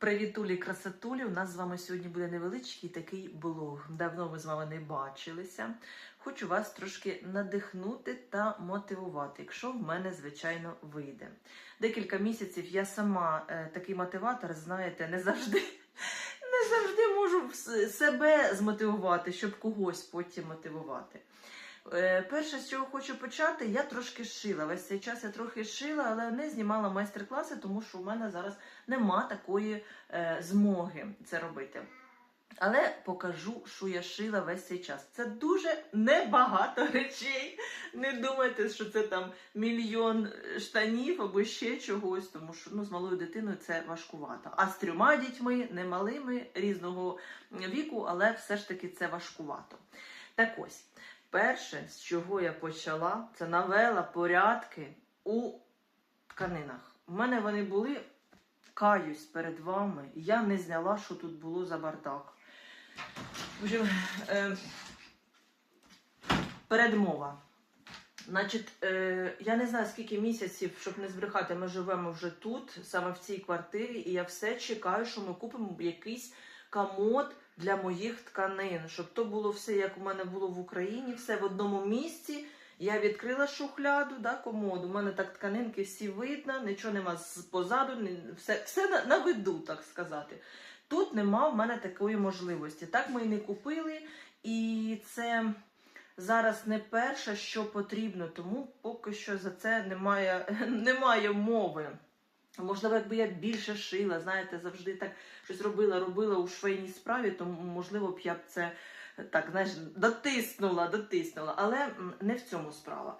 Привітулі, красотулі! У нас з вами сьогодні буде невеличкий такий блог. Давно ми з вами не бачилися. Хочу вас трошки надихнути та мотивувати, якщо в мене, звичайно, вийде. Декілька місяців я сама е, такий мотиватор, знаєте, не завжди. Не завжди можу себе змотивувати, щоб когось потім мотивувати. Е, Перше, з чого хочу почати, я трошки шила. Весь цей час я трохи шила, але не знімала майстер-класи, тому що у мене зараз нема такої е, змоги це робити. Але покажу, що я шила весь цей час. Це дуже небагато речей. Не думайте, що це там мільйон штанів або ще чогось, тому що ну, з малою дитиною це важкувато. А з трьома дітьми, не малими, різного віку, але все ж таки це важкувато. Так ось, перше, з чого я почала, це навела порядки у тканинах. У мене вони були каюсь перед вами. Я не зняла, що тут було за бардак. Е, передмова. Значить, е, я не знаю, скільки місяців, щоб не збрехати, ми живемо вже тут, саме в цій квартирі, і я все чекаю, що ми купимо якийсь комод для моїх тканин, щоб то було все, як у мене було в Україні, все в одному місці. Я відкрила шухляду, да, комоду. У мене так тканинки всі видно, нічого нема позаду, все, все на, на виду, так сказати. Тут нема в мене такої можливості. Так ми і не купили, і це зараз не перше, що потрібно, тому поки що за це немає, немає мови. Можливо, якби я більше шила, знаєте, завжди так щось робила, робила у швейній справі, то можливо б я б це так, знаєш, дотиснула, дотиснула. Але не в цьому справа.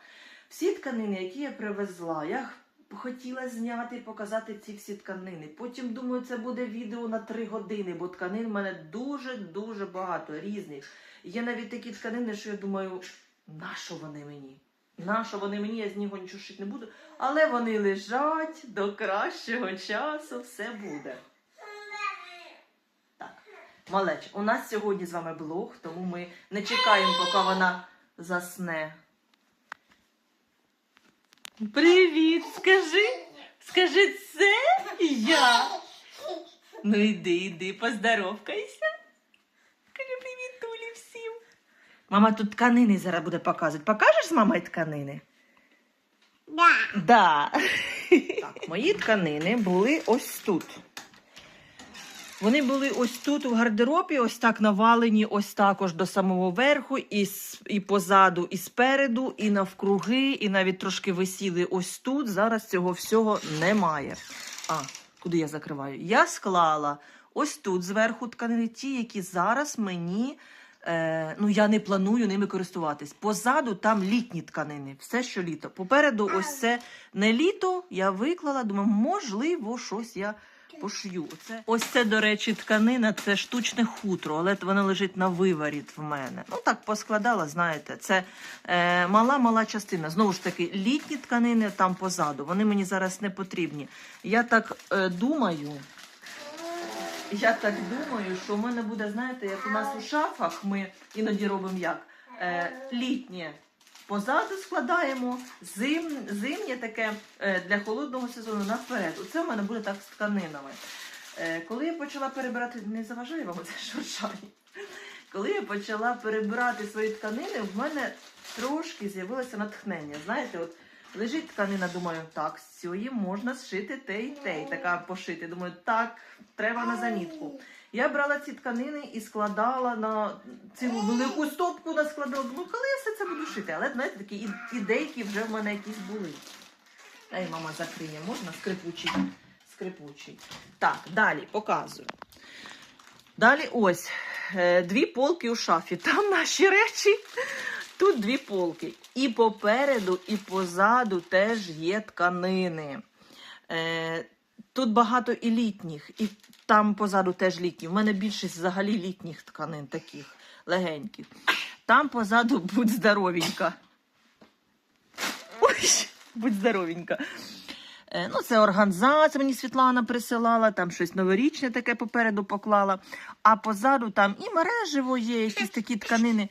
Всі тканини, які я привезла, я хотіла зняти і показати ці всі тканини. Потім думаю, це буде відео на три години, бо тканин в мене дуже-дуже багато різних. Є навіть такі тканини, що я думаю, нащо вони мені? Нащо вони мені, я з нього нічого шити не буду. Але вони лежать до кращого часу, все буде. Так, малеч, у нас сьогодні з вами блог, тому ми не чекаємо, поки вона засне. Привіт, скажи. Скажи, це я. Ну йди, йди, поздоровкайся. Мама тут тканини зараз буде показувати. Покажеш з мамою тканини? Да. Да. Так, мої тканини були ось тут. Вони були ось тут у гардеробі, ось так навалені, ось також до самого верху, і, с- і позаду, і спереду, і навкруги, і навіть трошки висіли ось тут. Зараз цього всього немає. А, куди я закриваю? Я склала ось тут зверху тканини, ті, які зараз мені. Е, ну, я не планую ними користуватись. Позаду там літні тканини, все, що літо. Попереду ось це не літо, я виклала, думаю, можливо, щось я пошью. Оце. Ось це, до речі, тканина, це штучне хутро, але воно лежить на виворіт в мене. Ну так поскладала, знаєте, це е, мала-мала частина. Знову ж таки, літні тканини там позаду. Вони мені зараз не потрібні. Я так е, думаю. Я так думаю, що в мене буде, знаєте, як у нас у шафах ми іноді робимо як е, літнє позаду складаємо, зим, зимнє таке е, для холодного сезону наперед. Оце в мене буде так з тканинами. Е, коли я почала перебирати, не заважаю вам це шуршання. Коли я почала перебирати свої тканини, в мене трошки з'явилося натхнення. Знаєте, от лежить тканина, думаю, так, з цієї можна зшити те і те, і така пошити. Думаю, так, треба на замітку. Я брала ці тканини і складала на цілу велику стопку наскладала. Думаю, коли я все це буду шити? Але знаєте, такі ідейки вже в мене якісь були. Ей, мама закриє, можна скрипучий. Скрипучий. Так, далі показую. Далі ось е, дві полки у шафі. Там наші речі. Тут дві полки. І попереду, і позаду теж є тканини. Е, тут багато і літніх, і там позаду теж літні. У мене більшість взагалі літніх тканин, таких легеньких. Там позаду будь здоровенька. Ой, будь здоровенька. Е, Ну, це органза, це мені Світлана присилала, там щось новорічне таке попереду поклала. А позаду там і мережево є, якісь такі тканини.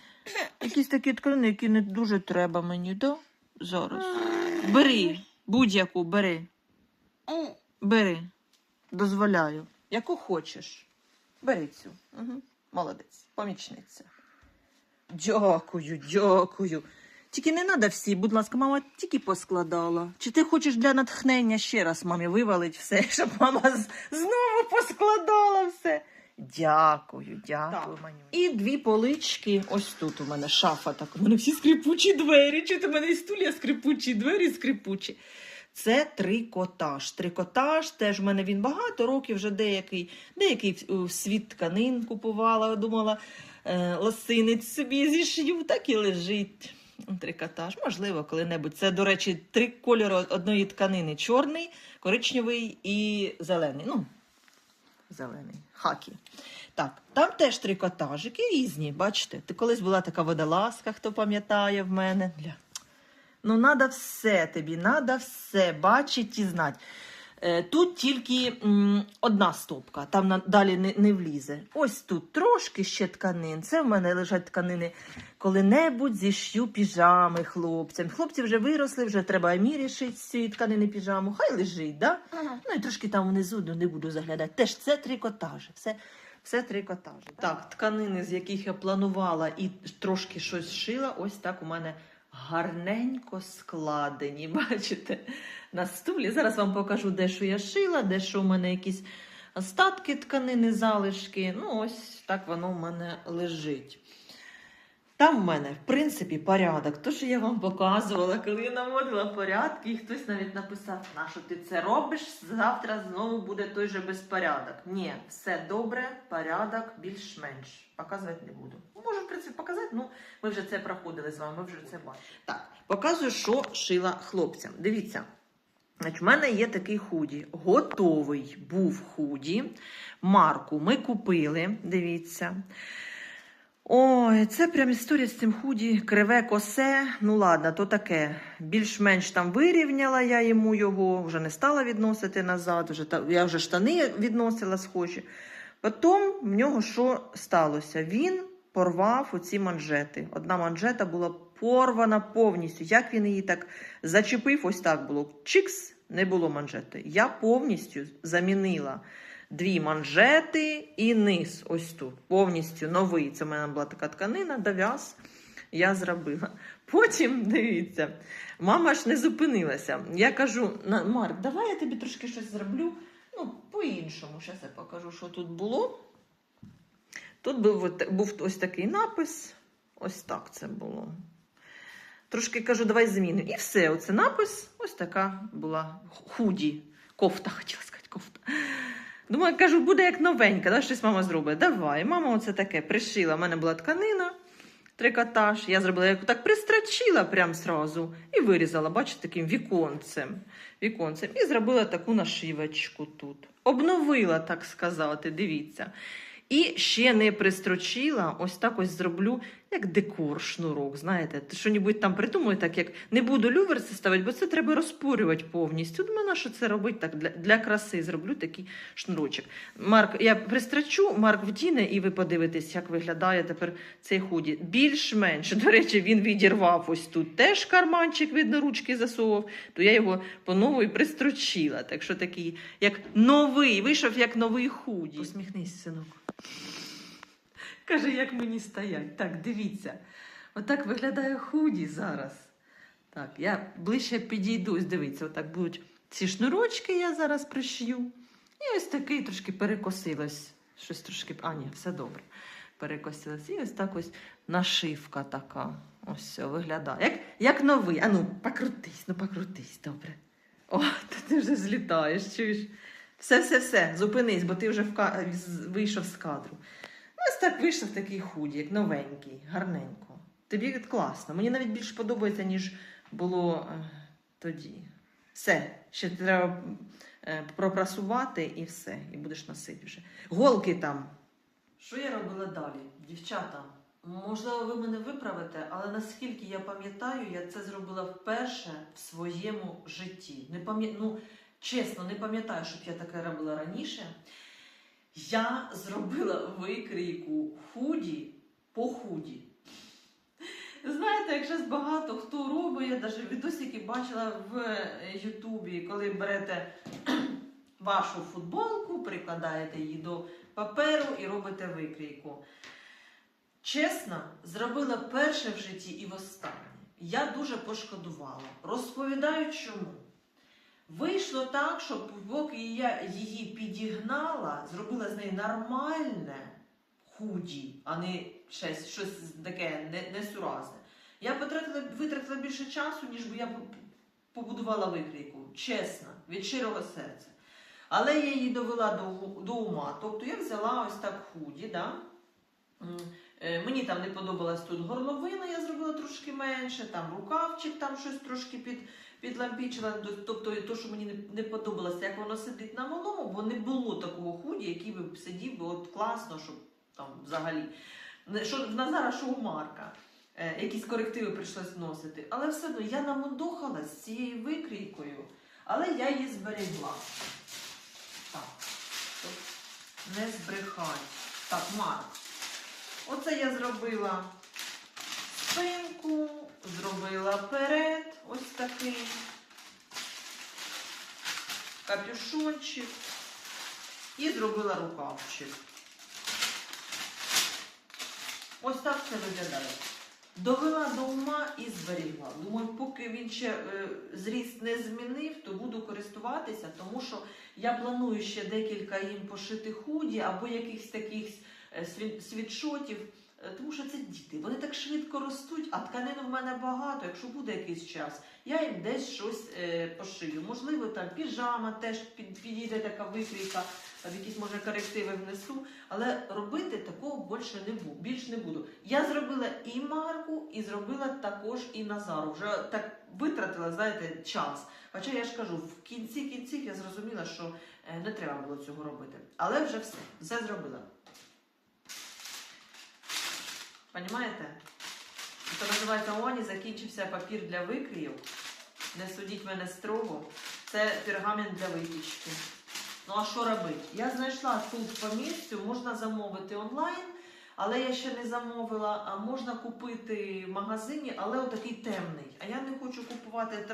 Якісь такі тканини, які не дуже треба мені, да? Зараз. Бери, будь-яку, бери. Бери. Дозволяю. Яку хочеш. Бери цю. Угу. Молодець, помічниця. Дякую, дякую. Тільки не треба всі, будь ласка, мама тільки поскладала. Чи ти хочеш для натхнення ще раз мамі вивалить все, щоб мама знову поскладала все? Дякую, дякую, Маню. І дві полички. Ось тут у мене шафа. Так, у мене всі скрипучі двері. Чи у мене і стулья скрипучі, двері скрипучі. Це трикотаж. Трикотаж теж в мене він багато років, вже деякий, деякий в світ тканин купувала, думала, е, лосинець собі зішью, так і лежить. Трикотаж, можливо, коли-небудь. Це, до речі, три кольори одної тканини: чорний, коричневий і зелений. Ну, зелений, хакі. Так, там теж трикотажики різні. Бачите, ти колись була така водолазка, хто пам'ятає в мене. Ну, треба все тобі, треба все бачить і знати. Е, Тут тільки одна стопка, там далі не, не влізе. Ось тут трошки ще тканин. Це в мене лежать тканини. Коли-небудь зішью піжами хлопцям. Хлопці вже виросли, вже треба мірі шити з цієї тканини піжаму. Хай лежить, да? Ага. Ну і трошки там внизу ну, не буду заглядати. Теж це трикотажі. Все, все трикотажі. Так, тканини, з яких я планувала і трошки щось шила, ось так у мене гарненько складені. Бачите? На стулі. Зараз вам покажу, де що я шила, де що у мене якісь остатки тканини, залишки. Ну, ось так воно в мене лежить. Там в мене, в принципі, порядок. То, що я вам показувала, коли я наводила порядки, і хтось навіть написав, на що ти це робиш, завтра знову буде той же безпорядок. Ні, все добре, порядок більш-менш. Показувати не буду. Можу, в принципі, показати, ну ми вже це проходили з вами, ми вже це бачили. Так, показую, що шила хлопцям. Дивіться. Значить, в мене є такий худі. Готовий був худі. Марку ми купили, дивіться. Ой, це прям історія з цим худі, криве косе. Ну ладно, то таке. Більш-менш там вирівняла я йому його, вже не стала відносити назад. Вже я вже штани відносила схожі. Потім в нього що сталося? Він порвав оці манжети. Одна манжета була порвана повністю. Як він її так зачепив, ось так було. Чикс, не було манжети. Я повністю замінила дві манжети і низ. Ось тут. Повністю новий. Це в мене була така тканина, дов'яз. Я зробила. Потім, дивіться, мама ж не зупинилася. Я кажу: Марк, давай я тобі трошки щось зроблю. Ну, по-іншому. Зараз я покажу, що тут було. Тут був, був ось такий напис. Ось так це було. Трошки кажу, давай змінимо. І все, оце напис. Ось така була худі. Кофта, хотіла сказати, кофта. Думаю, кажу, буде як новенька, да? щось мама зробить. Давай. Мама оце таке пришила. У мене була тканина, трикотаж. Я зробила яку так пристрочила прям сразу і вирізала, бачите, таким віконцем. віконцем. І зробила таку нашивочку тут. Обновила, так сказати, дивіться. І ще не пристрочила, ось так ось зроблю, як декор шнурок. Знаєте, що-небудь там придумаю, так як не буду люверси ставити, бо це треба розпорювати повністю. Думаю, що це робити так для, для краси. Зроблю такий шнурочок. Марк, я пристрачу, Марк вдіне, і ви подивитесь, як виглядає тепер цей худі. Більш-менш, до речі, він відірвав ось тут теж карманчик, видно, ручки засовував, то я його по новій пристрочила. Так що такий, як новий, вийшов як новий худі. Посміхнись, синок. Каже, як мені стоять. Так, дивіться. Отак виглядає худі зараз. Так, я ближче підійдусь, дивіться, отак будуть ці шнурочки, я зараз пришью. І ось такий трошки перекосилось. Щось трошки. А, ні, все добре. Перекосилось. І ось так ось нашивка така. Ось все виглядає. Як, як новий. А ну, покрутись, ну покрутись, добре. О, то ти вже злітаєш, чуєш? Все, все, все, зупинись, бо ти вже в вийшов з кадру. Ось так вийшов такий худі, як новенький, гарненько. Тобі класно. Мені навіть більше подобається, ніж було е, тоді. Все, ще треба е, пропрасувати і все, і будеш носити вже. Голки там. Що я робила далі? Дівчата, можливо, ви мене виправите, але наскільки я пам'ятаю, я це зробила вперше в своєму житті. Не пам'я... ну, чесно, не пам'ятаю, щоб я таке робила раніше. Я зробила викрійку худі по худі. Знаєте, як зараз багато хто робить, я навіть відосики бачила в е, Ютубі, коли берете вашу футболку, прикладаєте її до паперу і робите викрійку. Чесно, зробила перше в житті і востаннє. Я дуже пошкодувала. Розповідаю чому. Вийшло так, що поки я її підігнала, зробила з неї нормальне худі, а не щось, щось таке не- несуразне. Я потратила, витратила більше часу, ніж би я побудувала викрійку. Чесно, від щирого серця. Але я її довела до, до ума. Тобто я взяла ось так худі, да? Е, Мені там не подобалась тут горловина, я зробила трошки менше, там рукавчик, там щось трошки під, підлампічила. Тобто то, що мені не, подобалося, як воно сидить на малому, бо не було такого худі, який би сидів би от класно, щоб там взагалі. Що в Назара, що у Марка. Е, якісь корективи прийшлось вносити. Але все одно я намудохалась з цією викрійкою, але я її зберегла. Так, не збрехати. Так, Марк. Оце я зробила спинку, зробила перед, ось такий капюшончик і зробила рукавчик. Ось так це виглядає. Довела до ума і зберігла. Думаю, поки він ще е, зріст не змінив, то буду користуватися, тому що я планую ще декілька їм пошити худі або якихось таких е, світшотів. Е, Тому що це діти, вони так швидко ростуть, а тканин в мене багато. Якщо буде якийсь час, я їм десь щось е, пошию. Можливо, там піжама теж під, підійде така викрійка, якісь може корективи внесу. Але робити такого більше не буду. Більш не буду. Я зробила і Марку, і зробила також і Назару. Вже так витратила, знаєте, час. Хоча я ж кажу, в кінці кінців я зрозуміла, що е, не треба було цього робити. Але вже все, все зробила. Понімаєте? Це називається ОНІ, закінчився папір для викрійок. Не судіть мене строго. Це пергамент для випічки. Ну а що робити? Я знайшла тут по місцю, можна замовити онлайн, але я ще не замовила, а можна купити в магазині, але отакий темний. А я не хочу купувати,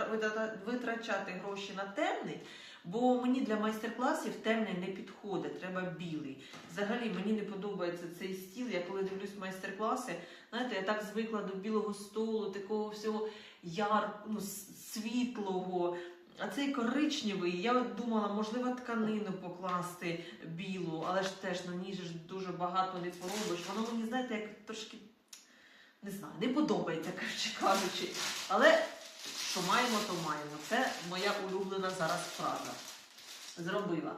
витрачати гроші на темний, бо мені для майстер-класів темний не підходить, треба білий. Взагалі мені не подобається цей стіл. Я коли дивлюсь майстер-класи, знаєте, я так звикла до білого столу, такого всього яр, ну, світлого. А цей коричневий, я от думала, можливо, тканину покласти білу, але ж теж на ній ж дуже багато не поробиш. Воно мені, знаєте, як трошки не знаю, не подобається, коротше кажучи. Але що маємо, то маємо. Це моя улюблена зараз фраза. Зробила.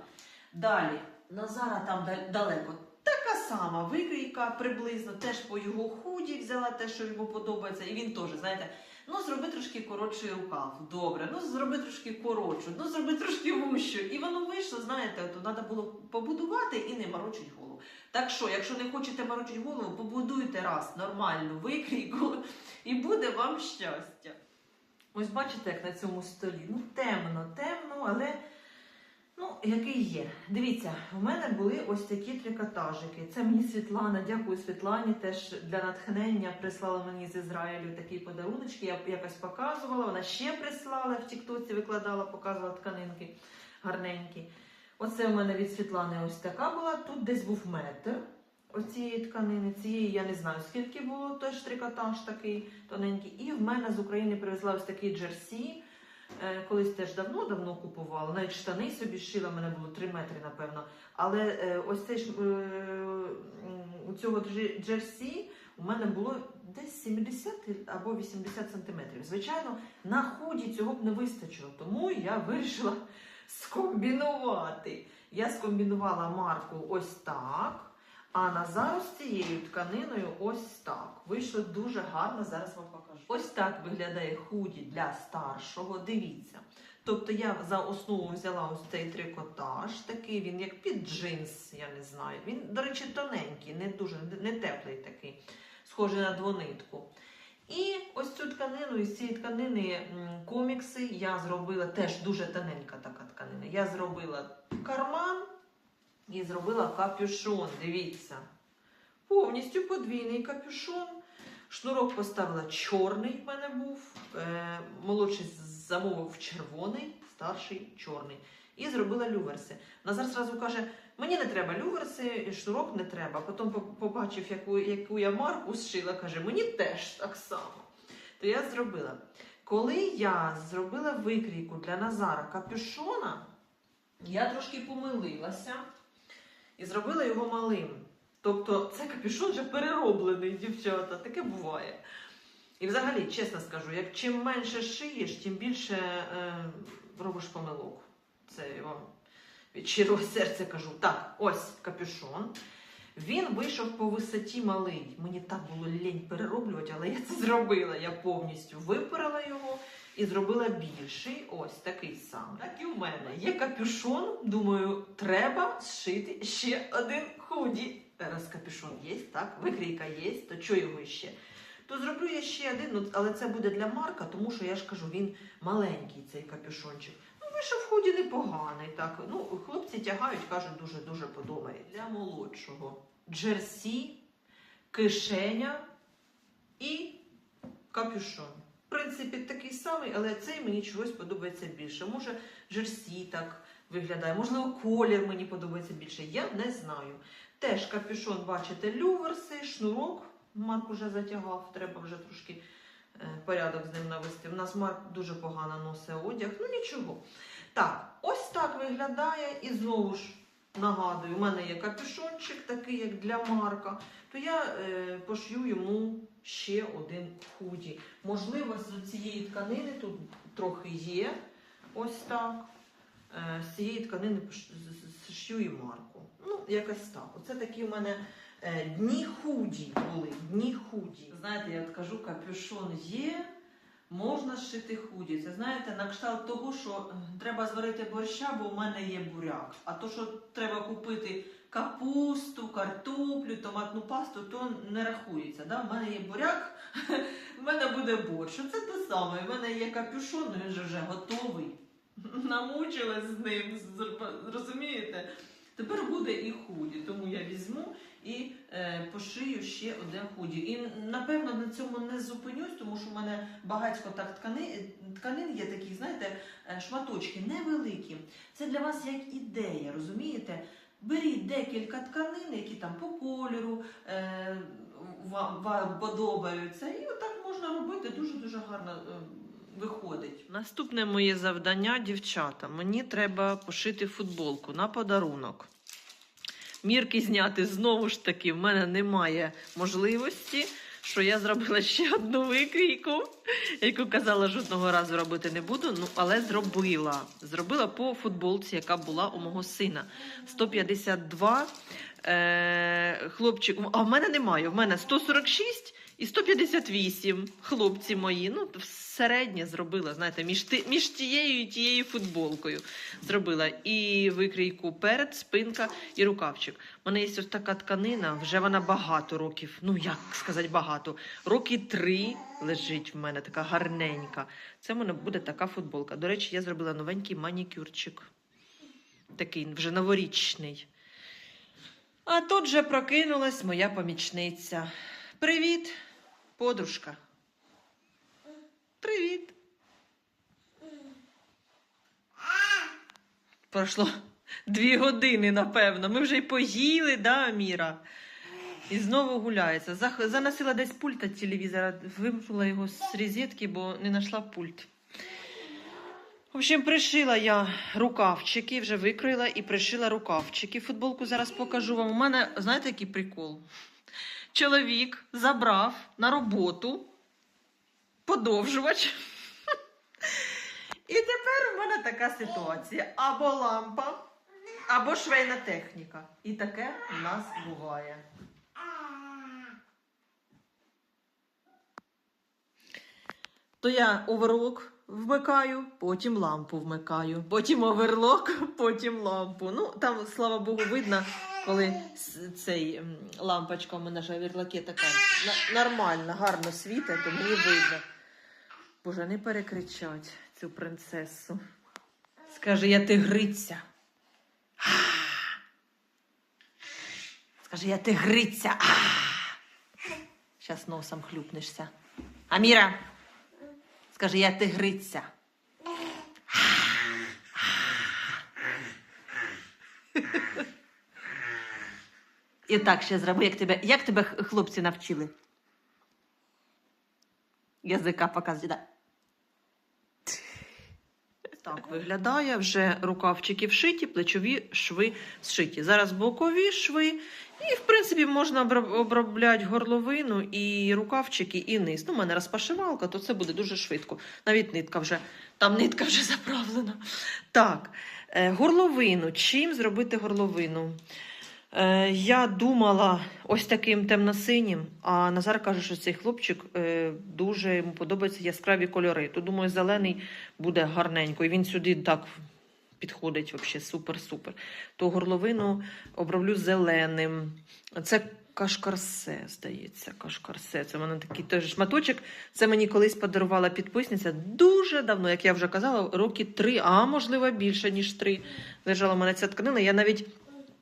Далі, Назара там далеко. Така сама викрійка приблизно, теж по його худі взяла те, що йому подобається, і він теж, знаєте, ну зроби трошки коротший рукав. Добре, ну зроби трошки коротшу, ну зроби трошки вущу. І воно вийшло, знаєте, то треба було побудувати і не морочить голову. Так що, якщо не хочете морочити голову, побудуйте раз нормальну викрійку, і буде вам щастя. Ось бачите, як на цьому столі. Ну, темно, темно, але ну, який є. Дивіться, в мене були ось такі трикотажики. Це мені Світлана, дякую Світлані, теж для натхнення прислала мені з Ізраїлю такі подаруночки. Я якось показувала. Вона ще прислала в Тіктоці, викладала, показувала тканинки гарненькі. Оце в мене від Світлани ось така була. Тут десь був метр оцієї тканини. Цієї я не знаю, скільки було теж трикотаж такий тоненький. І в мене з України привезла ось такий джерсі. Е, Колись теж давно-давно купувала. Навіть штани собі шила, в мене було 3 метри, напевно. Але е, ось цей е, у цього джерсі у мене було десь 70 або 80 сантиметрів. Звичайно, на худі цього б не вистачило, тому я вирішила скомбінувати. Я скомбінувала марку ось так. А Назару з цією тканиною ось так. Вийшло дуже гарно, зараз вам покажу. Ось так виглядає худі для старшого. Дивіться. Тобто я за основу взяла ось цей трикотаж, такий він як під джинс, я не знаю. Він, до речі, тоненький, не дуже не теплий такий, схожий на двонитку. І ось цю тканину, із цієї тканини комікси я зробила теж дуже тоненька така тканина. Я зробила карман і зробила капюшон. Дивіться. Повністю подвійний капюшон. Шнурок поставила чорний в мене був. Е, молодший замовив червоний, старший чорний. і зробила люверси. Назар зразу каже: мені не треба люверси, шнурок не треба. Потім побачив, яку, яку я марку зшила, каже, мені теж так само. То я зробила. Коли я зробила викрійку для Назара капюшона, я трошки помилилася і зробила його малим. Тобто це капюшон вже перероблений, дівчата, таке буває. І взагалі, чесно скажу, як чим менше шиєш, тим більше е, робиш помилок. Це вам від щирого серця кажу. Так, ось капюшон. Він вийшов по висоті малий. Мені так було лінь перероблювати, але я це зробила. Я повністю випарила його і зробила більший. Ось такий самий. Так і в мене. Є капюшон. Думаю, треба зшити ще один худі. Раз капюшон є, так, викрійка є, то чого його ще? То зроблю я ще один, ну, але це буде для Марка, тому що я ж кажу, він маленький цей капюшончик. Ну, вийшов в худі непоганий. Так. Ну, хлопці тягають, кажуть, дуже-дуже подобається. Для молодшого джерсі, кишеня і капюшон. В принципі, такий самий, але цей мені чогось подобається більше. Може, джерсі так виглядає, можливо, колір мені подобається більше. Я не знаю. Теж капюшон, бачите, люверси, шнурок. Марк уже затягав, треба вже трошки е, порядок з ним навести. У нас Марк дуже погано носить одяг, ну нічого. Так, ось так виглядає і знову ж нагадую, у мене є капюшончик, такий як для Марка, то я е, пошью йому ще один худі. Можливо, з цієї тканини тут трохи є. Ось так. Е, з цієї тканини з- і Марку. Ну, якось так. Оце такі у мене е, дні худі були. Дні худі. Знаєте, я от кажу, капюшон є. Можна шити худі. Це знаєте, на кшталт того, що е, треба зварити борща, бо в мене є буряк. А то, що треба купити капусту, картоплю, томатну пасту, то не рахується. Да? В мене є буряк, в мене буде борщ. Це те саме. В мене є капюшон, він же вже готовий. Намучилась з ним, розумієте? Тепер буде і худі, тому я візьму і е, пошию ще один худі. І напевно на цьому не зупинюсь, тому що в мене багатько так ткани, тканин є такі, знаєте, е, шматочки невеликі. Це для вас як ідея, розумієте? Беріть декілька тканин, які там по кольору е, вам, вам подобаються, і отак можна робити дуже-дуже гарно. е, Виходить. Наступне моє завдання, дівчата. Мені треба пошити футболку на подарунок. Мірки зняти знову ж таки, в мене немає можливості, що я зробила ще одну викрійку, яку казала, жодного разу робити не буду. Ну, але зробила. Зробила по футболці, яка була у мого сина. 152 е, хлопчик. А в мене немає. В мене 146 і 158 хлопці мої. Ну, середнє зробила, знаєте, між, між тією і тією футболкою зробила. І викрійку перед, спинка і рукавчик. У мене є ось така тканина, вже вона багато років. Ну, як сказати, багато. Роки три лежить в мене, така гарненька. Це в мене буде така футболка. До речі, я зробила новенький манікюрчик. Такий вже новорічний. А тут же прокинулась моя помічниця. Привіт, подружка. Привіт. Пройшло дві години, напевно. Ми вже й поїли, да, Аміра? І знову гуляється. Заносила десь пульт від телевізора, вимкнула його з розетки, бо не знайшла пульт. В общем, пришила я рукавчики, вже викроїла і пришила рукавчики. Футболку зараз покажу вам. У мене, знаєте, який прикол? Чоловік забрав на роботу подовжувач. І тепер у мене така ситуація: або лампа, або швейна техніка. І таке у нас буває. То я оверлок вмикаю, потім лампу вмикаю, потім оверлок, потім лампу. Ну, там, слава Богу, видно, коли цей лампочка у мене ж оверлоке така нормальна, гарно світить, то мені видно. Боже, не перекричать цю принцесу. Скаже, я тигриця. Скаже, я тигриця. Щас носом хлюпнешся. Аміра. Скажи, я тигриця. І так ще зроби, як тебе, як тебе хлопці навчили? Язика показує, да. Так виглядає вже рукавчики вшиті, плечові шви зшиті. Зараз бокові шви, і в принципі можна обробляти горловину і рукавчики, і низ. Ну, у мене розпашивалка, то це буде дуже швидко. Навіть нитка вже там нитка вже заправлена. Так, е, горловину. Чим зробити горловину? Е, я думала ось таким темно-синім, а Назар каже, що цей хлопчик е, дуже йому подобаються яскраві кольори. То думаю, зелений буде гарненько. І він сюди так підходить взагалі супер-супер. То горловину оброблю зеленим. Це кашкарсе, здається, кашкарсе. Це в мене такий теж шматочок. Це мені колись подарувала підписниця дуже давно, як я вже казала, роки три, а можливо більше, ніж три. Лежала в мене ця тканина. Я навіть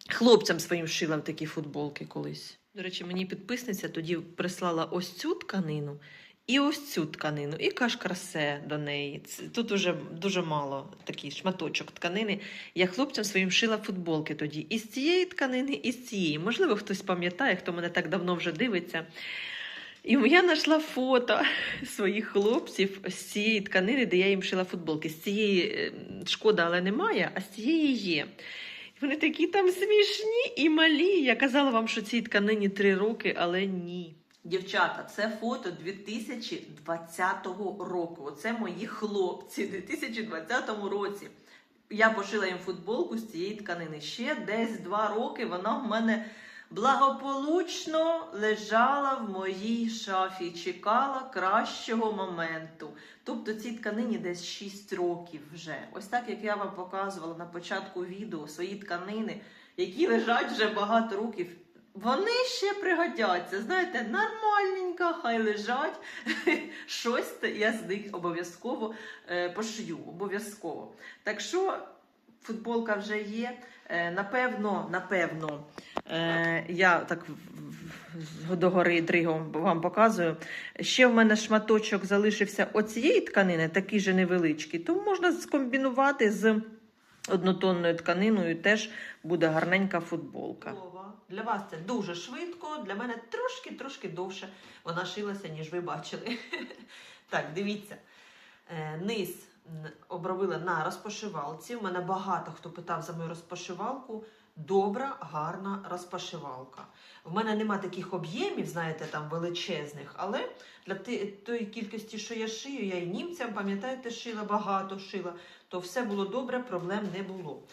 хлопцям своїм шила в такі футболки колись. До речі, мені підписниця тоді прислала ось цю тканину і ось цю тканину, і кашкарсе до неї. Тут уже дуже мало такий шматочок тканини. Я хлопцям своїм шила футболки тоді і з цієї тканини, і з цієї. Можливо, хтось пам'ятає, хто мене так давно вже дивиться. І я знайшла фото своїх хлопців з цієї тканини, де я їм шила футболки. З цієї е, шкода, але немає, а з цієї є. Вони такі там смішні і малі. Я казала вам, що цій тканині три роки, але ні. Дівчата, це фото 2020 року. Оце мої хлопці у 2020 році. Я пошила їм футболку з цієї тканини. Ще десь два роки вона в мене благополучно лежала в моїй шафі, чекала кращого моменту. Тобто цій тканині десь 6 років вже. Ось так як я вам показувала на початку відео свої тканини, які лежать вже багато років. Вони ще пригодяться. Знаєте, нормальненько, хай лежать. Щось я з них обов'язково е, пошью. Обов'язково. Так що футболка вже є. Е, напевно, напевно, е, я так догори дригом вам показую. Ще в мене шматочок залишився оцієї тканини, такий же невеличкий, то можна скомбінувати з однотонною тканиною, теж буде гарненька футболка. Для вас це дуже швидко, для мене трошки-трошки довше вона шилася, ніж ви бачили. Так, дивіться. Е, Низ обробила на розпашивалці. У мене багато хто питав за мою розпашивалку. Добра, гарна розпашивалка. В мене нема таких об'ємів, знаєте, там величезних, але для тої кількості, що я шию, я і німцям, пам'ятаєте, шила багато шила, то все було добре, проблем не було.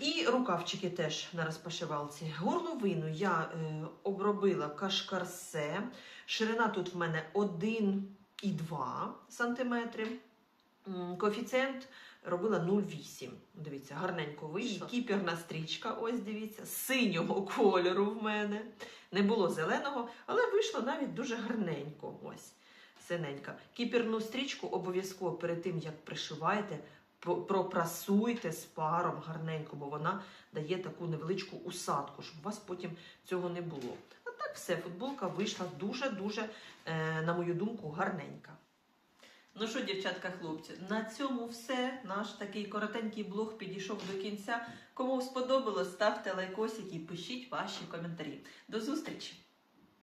І рукавчики теж на розпашивалці. Горловину я е, обробила кашкарсе. Ширина тут в мене 1,2 см. Коефіцієнт робила 0,8. Дивіться, гарненько вийшло. Кіперна стрічка, ось дивіться, синього кольору в мене. Не було зеленого, але вийшло навіть дуже гарненько. Ось, синенька. Кіперну стрічку обов'язково перед тим, як пришиваєте, пропрасуйте з паром гарненько, бо вона дає таку невеличку усадку, щоб у вас потім цього не було. А так все, футболка вийшла дуже-дуже, е, на мою думку, гарненька. Ну що, дівчатка, хлопці, на цьому все. Наш такий коротенький блог підійшов до кінця. Кому сподобалось, ставте лайкосики і пишіть ваші коментарі. До зустрічі!